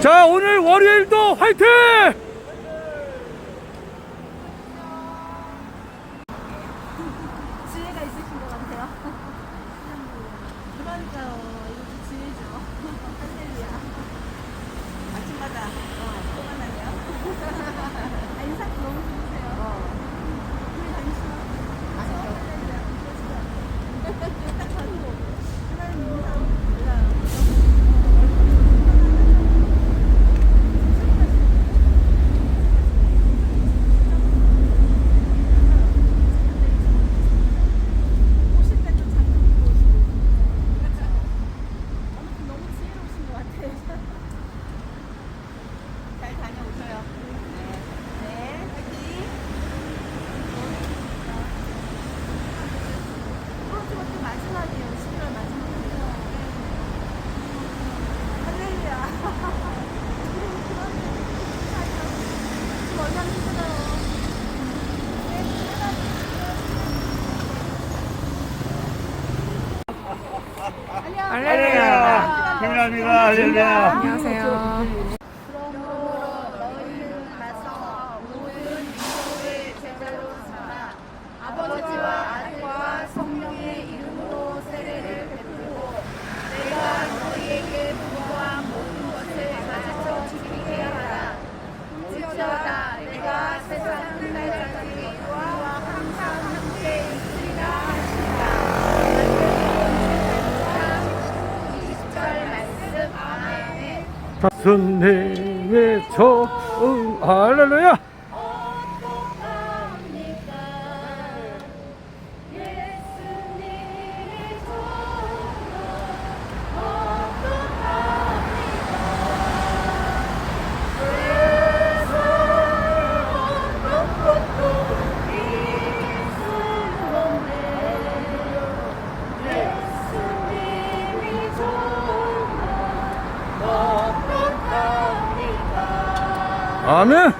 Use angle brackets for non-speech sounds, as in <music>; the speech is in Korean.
자 오늘 월요일도 화이팅! 그러니까요. 이것도 지혜죠. <laughs> 할렐루야. 아침마다. 어, 할렐루야. 힘납니다. 할렐루야. 안녕하세요. 아버지와 선생님의 저응 할렐루야. Abi.